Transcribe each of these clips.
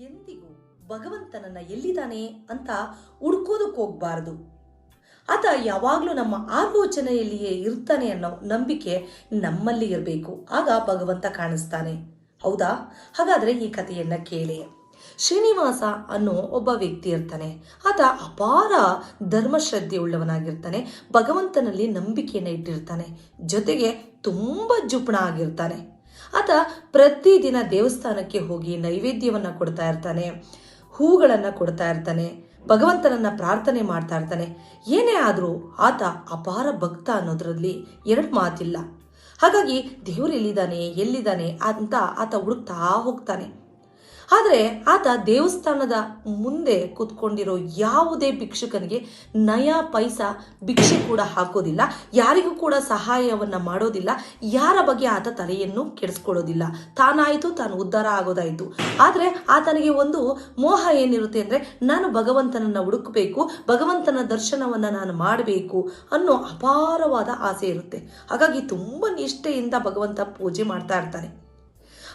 ಎಂದಿಗೂ ಭಗವಂತನನ್ನ ಎಲ್ಲಿದ್ದಾನೆ ಅಂತ ಹುಡ್ಕೋದಕ್ಕೆ ಹೋಗ್ಬಾರ್ದು. ಆತ ಯಾವಾಗಲೂ ನಮ್ಮ ಆಲೋಚನೆಯಲ್ಲಿಯೇ ಇರ್ತಾನೆ ಅನ್ನೋ ನಂಬಿಕೆ ನಮ್ಮಲ್ಲಿ ಇರಬೇಕು. ಆಗ ಭಗವಂತ ಕಾಣಿಸ್ತಾನೆ. ಹೌದಾ? ಹಾಗಾದ್ರೆ ಈ ಕಥೆಯನ್ನ ಕೇಳಿ. ಶ್ರೀನಿವಾಸ ಅನ್ನೋ ಒಬ್ಬ ವ್ಯಕ್ತಿ ಇರ್ತಾನೆ. ಆತ ಅಪಾರ ಧರ್ಮಶ್ರದ್ಧೆ ಉಳ್ಳವನಾಗಿರ್ತಾನೆ ಭಗವಂತನಲ್ಲಿ ನಂಬಿಕೆಯನ್ನು ಇಟ್ಟಿರ್ತಾನೆ. ಜೊತೆಗೆ ತುಂಬ ಜುಪ್ಣ ಆಗಿರ್ತಾನೆ. ಆತ ಪ್ರತಿದಿನ ದೇವಸ್ಥಾನಕ್ಕೆ ಹೋಗಿ ನೈವೇದ್ಯವನ್ನು ಕೊಡ್ತಾ ಇರ್ತಾನೆ, ಹೂಗಳನ್ನು ಕೊಡ್ತಾ ಇರ್ತಾನೆ, ಭಗವಂತನನ್ನ ಪ್ರಾರ್ಥನೆ ಮಾಡ್ತಾ ಇರ್ತಾನೆ. ಏನೇ ಆದರೂ ಆತ ಅಪಾರ ಭಕ್ತ ಅನ್ನೋದ್ರಲ್ಲಿ ಎರಡು ಮಾತಿಲ್ಲ. ಹಾಗಾಗಿ ದೇವರು ಎಲ್ಲಿದ್ದಾನೆ ಎಲ್ಲಿದ್ದಾನೆ ಅಂತ ಆತ ಹುಡುಕ್ತಾ ಹೋಗ್ತಾನೆ. ಆದರೆ ಆತ ದೇವಸ್ಥಾನದ ಮುಂದೆ ಕೂತ್ಕೊಂಡಿರೋ ಯಾವುದೇ ಭಿಕ್ಷುಕನಿಗೆ ನಯ ಪೈಸ ಭಿಕ್ಷೆ ಕೂಡ ಹಾಕೋದಿಲ್ಲ, ಯಾರಿಗೂ ಕೂಡ ಸಹಾಯವನ್ನು ಮಾಡೋದಿಲ್ಲ, ಯಾರ ಬಗ್ಗೆ ಆತ ತಲೆಯನ್ನು ಕೆಡಿಸ್ಕೊಳ್ಳೋದಿಲ್ಲ. ತಾನಾಯಿತು, ತಾನು ಉದ್ಧಾರ ಆಗೋದಾಯಿತು. ಆದರೆ ಆತನಿಗೆ ಒಂದು ಮೋಹ ಏನಿರುತ್ತೆ ಅಂದರೆ, ನಾನು ಭಗವಂತನನ್ನ ಹುಡುಕಬೇಕು, ಭಗವಂತನ ದರ್ಶನವನ್ನು ನಾನು ಮಾಡಬೇಕು ಅನ್ನೋ ಅಪಾರವಾದ ಆಸೆ ಇರುತ್ತೆ. ಹಾಗಾಗಿ ತುಂಬ ನಿಷ್ಠೆಯಿಂದ ಭಗವಂತ ಪೂಜೆ ಮಾಡ್ತಾ ಇರ್ತಾನೆ.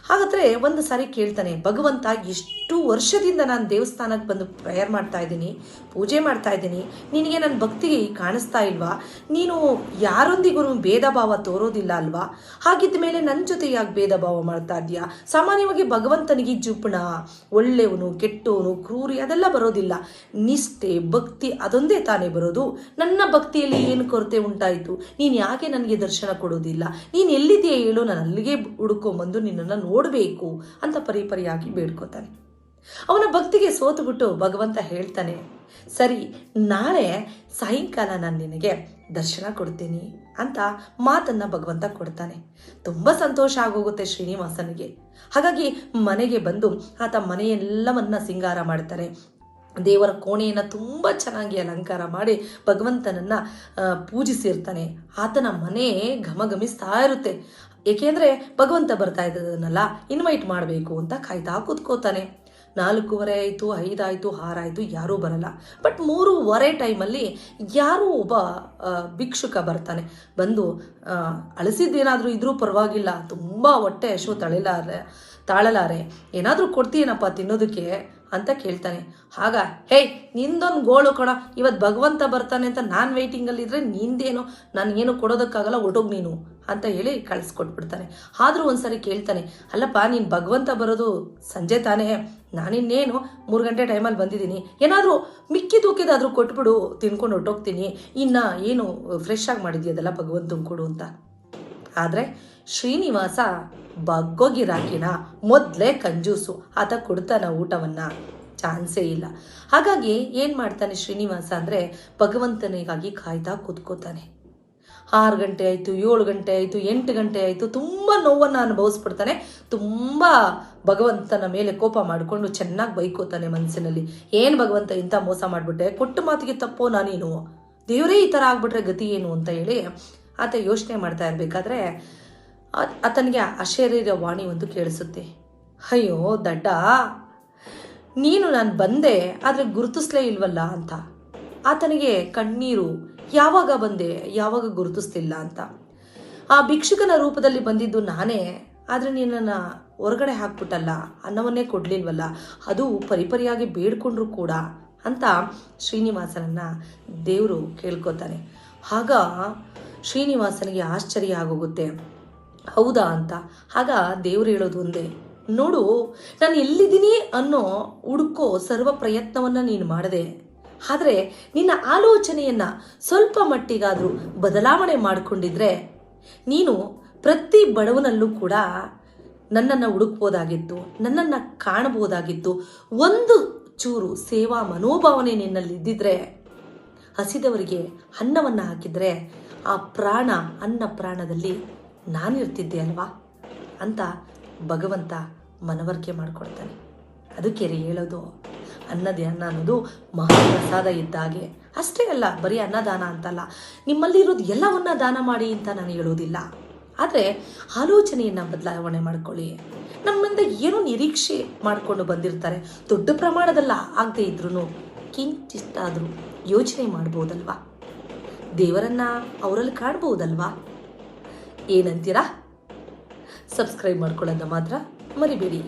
ಹಾಗಾದ್ರೆ ಒಂದು ಸಾರಿ ಕೇಳ್ತಾನೆ, ಭಗವಂತ, ಎಷ್ಟು ವರ್ಷದಿಂದ ನಾನು ದೇವಸ್ಥಾನಕ್ಕೆ ಬಂದು ಪ್ರೇಯರ್ ಮಾಡ್ತಾ ಇದ್ದೀನಿ, ಪೂಜೆ ಮಾಡ್ತಾ ಇದ್ದೀನಿ, ನಿನಗೆ ನನ್ನ ಭಕ್ತಿಗೆ ಕಾಣಿಸ್ತಾ ಇಲ್ವಾ? ನೀನು ಯಾರೊಂದಿಗೂ ಭೇದ ಭಾವ ತೋರೋದಿಲ್ಲ ಅಲ್ವಾ? ಹಾಗಿದ್ದ ಮೇಲೆ ನನ್ನ ಜೊತೆ ಯಾಕೆ ಭೇದ ಭಾವ ಮಾಡ್ತಾ ಇದೆಯಾ ಸಾಮಾನ್ಯವಾಗಿ ಭಗವಂತನಿಗೆ ಜುಪಣ ಒಳ್ಳೆಯವನು, ಕೆಟ್ಟವನು, ಕ್ರೂರಿ ಅದೆಲ್ಲ ಬರೋದಿಲ್ಲ. ನಿಷ್ಠೆ, ಭಕ್ತಿ ಅದೊಂದೇ ತಾನೇ ಬರೋದು. ನನ್ನ ಭಕ್ತಿಯಲ್ಲಿ ಏನು ಕೊರತೆ ಉಂಟಾಯಿತು? ನೀನು ಯಾಕೆ ನನಗೆ ದರ್ಶನ ಕೊಡೋದಿಲ್ಲ? ನೀನು ಎಲ್ಲಿದೆಯಾ ಹೇಳು ನಾನು ಅಲ್ಲಿಗೆ ಹುಡುಕೊಂಬಂದು ನಿನ್ನನ್ನು ನೋಡಬೇಕು ಅಂತ ಪರಿಪರಿಯಾಗಿ ಬೇಡ್ಕೋತಾನೆ. ಅವನ ಭಕ್ತಿಗೆ ಸೋತುಬಿಟ್ಟು ಭಗವಂತ ಹೇಳ್ತಾನೆ, ಸರಿ, ನಾಳೆ ಸಾಯಂಕಾಲ ನಾನು ನಿನಗೆ ದರ್ಶನ ಕೊಡ್ತೀನಿ ಅಂತ ಮಾತನ್ನ ಭಗವಂತ ಕೊಡ್ತಾನೆ. ತುಂಬ ಸಂತೋಷ ಆಗೋಗುತ್ತೆ ಶ್ರೀನಿವಾಸನಿಗೆ. ಹಾಗಾಗಿ ಮನೆಗೆ ಬಂದು ಆತ ಮನೆಯೆಲ್ಲವನ್ನ ಸಿಂಗಾರ ಮಾಡ್ತಾರೆ. ದೇವರ ಕೋಣೆಯನ್ನು ತುಂಬ ಚೆನ್ನಾಗಿ ಅಲಂಕಾರ ಮಾಡಿ ಭಗವಂತನನ್ನ ಪೂಜಿಸಿರ್ತಾನೆ. ಆತನ ಮನೆ ಘಮಘಮಿಸ್ತಾ ಇರುತ್ತೆ. ಏಕೆಂದರೆ ಭಗವಂತ ಬರ್ತಾ ಇದ್ದದನ್ನಲ್ಲ ಇನ್ವೈಟ್ ಮಾಡಬೇಕು ಅಂತ ಕಾಯ್ತಾ ಕೂತ್ಕೋತಾನೆ. ನಾಲ್ಕೂವರೆ ಆಯಿತು, ಐದಾಯಿತು, ಆರಾಯಿತು, ಯಾರೂ ಬರಲ್ಲ. ಬಟ್ ಮೂರುವರೆ ಟೈಮಲ್ಲಿ ಯಾರೂ ಒಬ್ಬ ಭಿಕ್ಷುಕ ಬರ್ತಾನೆ. ಬಂದು ಅಳಿಸಿದ್ದೇನಾದರೂ ಇದ್ರೂ ಪರವಾಗಿಲ್ಲ, ತುಂಬ ಹೊಟ್ಟೆ ಹಶು ತಳಿಲಾರೆ, ತಾಳಲಾರೆ, ಏನಾದರೂ ಕೊಡ್ತೀನಪ್ಪ ತಿನ್ನೋದಕ್ಕೆ ಅಂತ ಕೇಳ್ತಾನೆ. ಆಗ, ಹೇ, ನಿಂದೊಂದು ಗೋಳು ಕಣ ಇವತ್ತು ಭಗವಂತ ಬರ್ತಾನೆ ಅಂತ ನಾನು ವೆಯ್ಟಿಂಗಲ್ಲಿದ್ದರೆ ನಿಂದೇನು? ಏನು ಕೊಡೋದಕ್ಕಾಗಲ್ಲ, ಹೊರಟೋಗಿ ನೀನು. ಅಂತ ಹೇಳಿ ಕಳಿಸ್ಕೊಟ್ಬಿಡ್ತಾನೆ. ಆದರೂ ಒಂದ್ಸರಿ ಕೇಳ್ತಾನೆ, ಅಲ್ಲಪ್ಪ, ನೀನು ಭಗವಂತ ಬರೋದು ಸಂಜೆ ತಾನೇ. ನಾನಿನ್ನೇನು ಮೂರು ಗಂಟೆ ಟೈಮಲ್ಲಿ ಬಂದಿದ್ದೀನಿ. ಏನಾದರೂ ಮಿಕ್ಕಿ ತೂಕಿದಾದರೂ ಕೊಟ್ಬಿಡು, ತಿನ್ಕೊಂಡು ಹೊಟ್ಟೋಗ್ತೀನಿ ಇನ್ನು ಏನು ಫ್ರೆಶ್ ಆಗಿ ಮಾಡಿದ್ಯದಲ್ಲ ಭಗವಂತನ ಕೊಡು ಅಂತ. ಆದರೆ ಶ್ರೀನಿವಾಸ ಬಗ್ಗೋಗಿ ರಾಕಿನ ಮೊದಲೇ ಕಂಜೂಸು, ಆತ ಕೊಡ್ತಾನ ಊಟವನ್ನು. ಚಾನ್ಸೇ ಇಲ್ಲ. ಹಾಗಾಗಿ ಏನು ಮಾಡ್ತಾನೆ ಶ್ರೀನಿವಾಸ ಅಂದರೆ ಭಗವಂತನಿಗಾಗಿ ಕಾಯ್ತಾ ಕೂತ್ಕೋತಾನೆ. ಆರು ಗಂಟೆ ಆಯಿತು, ಏಳು ಗಂಟೆ ಆಯಿತು, ಎಂಟು ಗಂಟೆ ಆಯಿತು, ತುಂಬ ನೋವನ್ನು ಅನುಭವಿಸ್ಬಿಡ್ತಾನೆ. ತುಂಬ ಭಗವಂತನ ಮೇಲೆ ಕೋಪ ಮಾಡಿಕೊಂಡು ಚೆನ್ನಾಗಿ ಬೈಕೋತಾನೆ ಮನಸ್ಸಿನಲ್ಲಿ. ಏನು ಭಗವಂತ ಇಂಥ ಮೋಸ ಮಾಡಿಬಿಟ್ಟೆ ಕೊಟ್ಟು ಮಾತಿಗೆ ತಪ್ಪೋ ನಾನೇನು? ದೇವರೇ ಈ ಥರ ಆಗ್ಬಿಟ್ರೆ ಗತಿ ಏನು ಅಂತ ಹೇಳಿ ಆತ ಯೋಚನೆ ಮಾಡ್ತಾ ಇರಬೇಕಾದ್ರೆ ಆತನಿಗೆ ಅಶರೀರ ವಾಣಿ ಒಂದು ಕೇಳಿಸುತ್ತೆ. ಅಯ್ಯೋ, ದಡ್ಡ, ನೀನು ನಾನು ಬಂದೆ, ಆದರೆ ಗುರುತಿಸ್ಲೇ ಇಲ್ವಲ್ಲ ಅಂತ. ಆತನಿಗೆ ಕಣ್ಣೀರು ಯಾವಾಗ ಬಂದೆ, ಯಾವಾಗ ಗುರುತಿಸ್ತಿಲ್ಲ ಅಂತ. ಆ ಭಿಕ್ಷುಕನ ರೂಪದಲ್ಲಿ ಬಂದಿದ್ದು ನಾನೇ, ಆದರೆ ನಿನ್ನನ್ನು ಹೊರಗಡೆ ಹಾಕ್ಬಿಟ್ಟಲ್ಲ, ಅನ್ನವನ್ನೇ ಕೊಡ್ಲಿಲ್ವಲ್ಲ, ಅದು ಪರಿಪರಿಯಾಗಿ ಬೇಡ್ಕೊಂಡ್ರು ಕೂಡ ಅಂತ ಶ್ರೀನಿವಾಸನನ್ನ ದೇವರು ಕೇಳ್ಕೊತಾನೆ. ಆಗ ಶ್ರೀನಿವಾಸನಿಗೆ ಆಶ್ಚರ್ಯ ಆಗೋಗುತ್ತೆ. ಹೌದಾ ಅಂತ. ಆಗ ದೇವ್ರು ಹೇಳೋದು ಒಂದೇ, ನೋಡು, ನಾನು ಎಲ್ಲಿದ್ದೀನಿ ಅನ್ನೋ ಹುಡುಕೋ ಸರ್ವ ಪ್ರಯತ್ನವನ್ನು ನೀನು ಮಾಡದೆ. ಆದರೆ ನಿನ್ನ ಆಲೋಚನೆಯನ್ನು ಸ್ವಲ್ಪ ಮಟ್ಟಿಗಾದರೂ ಬದಲಾವಣೆ ಮಾಡಿಕೊಂಡಿದ್ರೆ ನೀನು ಪ್ರತಿ ಬಡವನಲ್ಲೂ ಕೂಡ ನನ್ನನ್ನು ಹುಡುಕ್ಬೋದಾಗಿತ್ತು, ನನ್ನನ್ನು ಕಾಣಬಹುದಾಗಿತ್ತು ಒಂದು ಚೂರು ಸೇವಾ ಮನೋಭಾವನೆ ನಿನ್ನಲ್ಲಿ ಇದ್ದಿದ್ರೆ ಹಸಿದವರಿಗೆ ಅನ್ನವನ್ನು ಹಾಕಿದರೆ ಆ ಪ್ರಾಣ ಅನ್ನ ಪ್ರಾಣದಲ್ಲಿ ನಾನಿರ್ತಿದ್ದೆ ಅಲ್ವಾ ಅಂತ ಭಗವಂತ ಮನವರಿಕೆ ಮಾಡಿಕೊಡ್ತಾನೆ. ಅದಕ್ಕೆ ರೀ ಹೇಳೋದು ಅನ್ನದೇ ಅನ್ನ ಅನ್ನೋದು ಮಹಾಪ್ರಸಾದ ಇದ್ದಾಗೆ ಅಷ್ಟೇ ಅಲ್ಲ, ಬರೀ ಅನ್ನದಾನ ಅಂತಲ್ಲ. ನಿಮ್ಮಲ್ಲಿರೋದು ಎಲ್ಲವನ್ನ ದಾನ ಮಾಡಿ ಅಂತ ನಾನು ಹೇಳೋದಿಲ್ಲ. ಆದರೆ ಆಲೋಚನೆಯನ್ನು ಬದಲಾವಣೆ ಮಾಡ್ಕೊಳ್ಳಿ. ನಮ್ಮಿಂದ ಏನು ನಿರೀಕ್ಷೆ ಮಾಡಿಕೊಂಡು ಬಂದಿರ್ತಾರೆ. ದೊಡ್ಡ ಪ್ರಮಾಣದಲ್ಲ ಆಗದೆ ಇದ್ರೂ ಕಿಂಚಿತ್ತಾದರೂ ಯೋಚನೆ ಮಾಡ್ಬೋದಲ್ವಾ? ದೇವರನ್ನ ಅವರಲ್ಲಿ ಕಾಣ್ಬೋದಲ್ವಾ? ಏನಂತೀರಾ? ಸಬ್ಸ್ಕ್ರೈಬ್ ಮಾಡ್ಕೊಳ್ಳೋದನ್ನ ಮಾತ್ರ ಮರಿಬೇಡಿ.